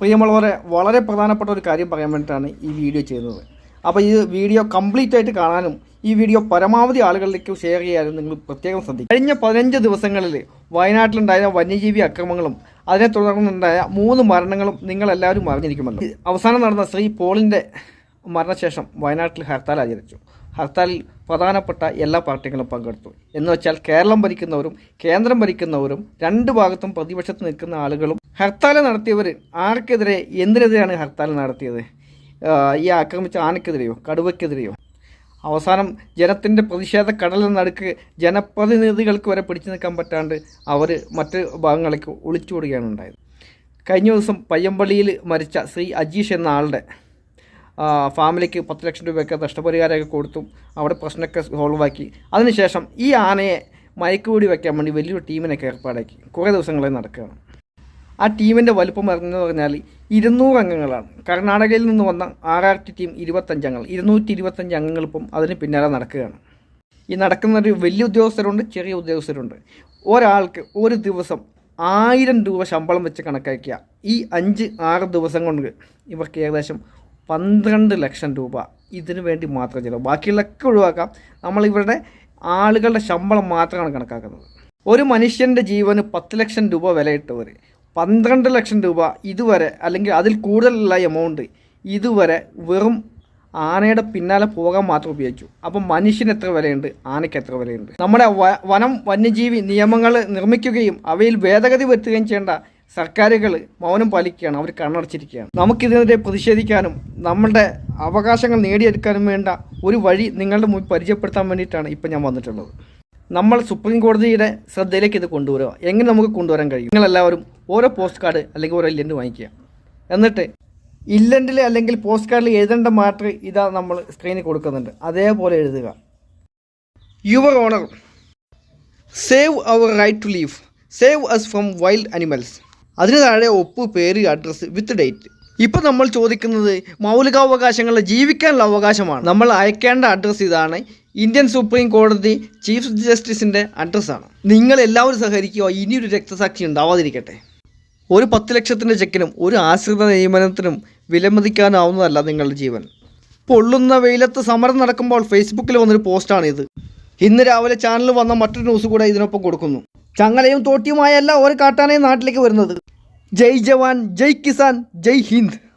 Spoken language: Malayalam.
പ്രിയമുള്ളവരെ വളരെ പ്രധാനപ്പെട്ട ഒരു കാര്യം പറയാൻ വേണ്ടിയിട്ടാണ് ഈ വീഡിയോ ചെയ്യുന്നത്. അപ്പോൾ ഈ വീഡിയോ കംപ്ലീറ്റ് ആയിട്ട് കാണാനും ഈ വീഡിയോ പരമാവധി ആളുകളിലേക്ക് ഷെയർ ചെയ്യാനും നിങ്ങൾ പ്രത്യേകം ശ്രദ്ധിക്കും കഴിഞ്ഞ പതിനഞ്ച് ദിവസങ്ങളിൽ വയനാട്ടിലുണ്ടായ വന്യജീവി അക്രമങ്ങളും അതിനെ തുടർന്നുണ്ടായ മൂന്ന് മരണങ്ങളും നിങ്ങളെല്ലാവരും അറിഞ്ഞിരിക്കുമല്ലോ. അവസാനം നടന്ന ശ്രീ പോളിന്റെ മരണശേഷം വയനാട്ടിൽ ഹർത്താൽ ആചരിച്ചു. ഹർത്താലിൽ പ്രധാനപ്പെട്ട എല്ലാ പാർട്ടികളും പങ്കെടുത്തു. എന്ന് വെച്ചാൽ കേരളം ഭരിക്കുന്നവരും കേന്ദ്രം ഭരിക്കുന്നവരും രണ്ട് ഭാഗത്തും പ്രതിപക്ഷത്ത് നിൽക്കുന്ന ആളുകളും ഹർത്താൽ നടത്തിയവർ ആർക്കെതിരെ എന്തിനെതിരെയാണ് ഹർത്താൽ നടത്തിയത്? ഈ ആക്രമിച്ച ആനക്കെതിരെയോ കടുവയ്ക്കെതിരെയോ? അവസാനം ജനത്തിന്റെ പ്രതിഷേധ കടലിൽ നടുക്ക് ജനപ്രതിനിധികൾക്ക് വരെ പിടിച്ചു നിൽക്കാൻ പറ്റാണ്ട് അവർ മറ്റ് ഭാഗങ്ങളിലേക്ക് ഒളിച്ചോടുകയാണ് ഉണ്ടായത്. കഴിഞ്ഞ ദിവസം പയ്യമ്പള്ളിയിൽ മരിച്ച ശ്രീ അജീഷ് എന്ന ആളുടെ ഫാമിലിക്ക് പത്ത് ലക്ഷം രൂപയൊക്കെ നഷ്ടപരിഹാരമൊക്കെ കൊടുത്തും അവിടെ പ്രശ്നമൊക്കെ സോൾവാക്കി. അതിനുശേഷം ഈ ആനയെ മയക്കുകൂടി വയ്ക്കാൻ വേണ്ടി വലിയൊരു ടീമിനൊക്കെ ഏർപ്പാടാക്കി. കുറേ ദിവസങ്ങളായി നടക്കുകയാണ്. ആ ടീമിന്റെ വലുപ്പം എന്ന് പറഞ്ഞാൽ ഇരുന്നൂറ് അംഗങ്ങളാണ്. കർണാടകയിൽ നിന്ന് വന്ന ആർ ആർ ടി ടീം ഇരുപത്തഞ്ച് അംഗങ്ങൾ. ഇരുന്നൂറ്റി ഇരുപത്തഞ്ച് അംഗങ്ങൾ ഇപ്പം അതിന് പിന്നാലെ നടക്കുകയാണ്. ഈ നടക്കുന്ന ഒരു വലിയ ഉദ്യോഗസ്ഥരുണ്ട് ചെറിയ ഉദ്യോഗസ്ഥരുണ്ട്. ഒരാൾക്ക് ഒരു ദിവസം ആയിരം രൂപ ശമ്പളം വെച്ച് കണക്കാക്കിയ ഈ അഞ്ച് ആറ് ദിവസം കൊണ്ട് ഇവർക്ക് ഏകദേശം പന്ത്രണ്ട് ലക്ഷം രൂപ ഇതിനു വേണ്ടി മാത്രം ചിലവ്. ബാക്കിയുള്ളതൊക്കെ ഒഴിവാക്കാം. നമ്മൾ ഇവരുടെ ആളുകളുടെ ശമ്പളം മാത്രമാണ് കണക്കാക്കുന്നത്. ഒരു മനുഷ്യന്റെ ജീവന് പത്ത് ലക്ഷം രൂപ വിലയിട്ടവർ പന്ത്രണ്ട് ലക്ഷം രൂപ ഇതുവരെ അല്ലെങ്കിൽ അതിൽ കൂടുതലുള്ള എമൗണ്ട് ഇതുവരെ വെറും ആനയുടെ പിന്നാലെ പോകാൻ മാത്രം ഉപയോഗിച്ചു. അപ്പം മനുഷ്യന് എത്ര വിലയുണ്ട്? ആനയ്ക്ക് എത്ര വിലയുണ്ട്? നമ്മുടെ വനം വന്യജീവി നിയമങ്ങൾ നിർമ്മിക്കുകയും അവയിൽ ഭേദഗതി വരുത്തുകയും ചെയ്യേണ്ട സർക്കാരുകൾ മൗനം പാലിക്കുകയാണ്. അവർ കണ്ണടച്ചിരിക്കുകയാണ്. നമുക്കിതിനെതിരെ പ്രതിഷേധിക്കാനും നമ്മളുടെ അവകാശങ്ങൾ നേടിയെടുക്കാനും വേണ്ട ഒരു വഴി നിങ്ങളുടെ മുമ്പിൽ പരിചയപ്പെടുത്താൻ വേണ്ടിയിട്ടാണ് ഇപ്പം ഞാൻ വന്നിട്ടുള്ളത്. നമ്മൾ സുപ്രീം കോടതിയുടെ ശ്രദ്ധയിലേക്ക് ഇത് കൊണ്ടുവരിക. എങ്ങനെ നമുക്ക് കൊണ്ടുവരാൻ കഴിയും? നിങ്ങളെല്ലാവരും ഓരോ പോസ്റ്റ് കാർഡ് അല്ലെങ്കിൽ ഓരോ ഇല്ലന്റ് വാങ്ങിക്കുക. എന്നിട്ട് ഇല്ലന്റിൽ അല്ലെങ്കിൽ പോസ്റ്റ് കാർഡിൽ എഴുതേണ്ട മാറ്റർ ഇതാ നമ്മൾ സ്ക്രീനിൽ കൊടുക്കുന്നുണ്ട്. അതേപോലെ എഴുതുക. Your honour save our right to live save us from wild animals അതിന് താഴെ ഒപ്പ് പേര് അഡ്രസ്സ് വിത്ത് ഡേറ്റ് ഇപ്പം നമ്മൾ ചോദിക്കുന്നത് മൗലികാവകാശങ്ങളിൽ ജീവിക്കാനുള്ള അവകാശമാണ്. നമ്മൾ അയക്കേണ്ട അഡ്രസ്സ് ഇതാണ് ഇന്ത്യൻ സുപ്രീം കോടതി ചീഫ് ജസ്റ്റിസിന്റെ അഡ്രസ്സാണ്. നിങ്ങൾ എല്ലാവരും സഹകരിക്കുക. ഇനിയൊരു രക്തസാക്ഷി ഉണ്ടാവാതിരിക്കട്ടെ. ഒരു പത്ത് ലക്ഷത്തിന്റെ ചെക്കിനും ഒരു ആശ്രിത നിയമനത്തിനും വിലമതിക്കാനാവുന്നതല്ല നിങ്ങളുടെ ജീവൻ. പൊള്ളുന്ന വെയിലത്ത് സമരം നടക്കുമ്പോൾ ഫേസ്ബുക്കിൽ വന്നൊരു പോസ്റ്റാണിത് ഇന്ന് രാവിലെ ചാനലിൽ വന്ന മറ്റൊരു ന്യൂസ് കൂടെ ഇതിനൊപ്പം കൊടുക്കുന്നു. ചങ്ങലയും തോട്ടിയുമായല്ല ഒരു കാട്ടാനയും നാട്ടിലേക്ക് വരുന്നത്. ജയ് ജവാൻ ജയ് കിസാൻ ജയ് ഹിന്ദ്.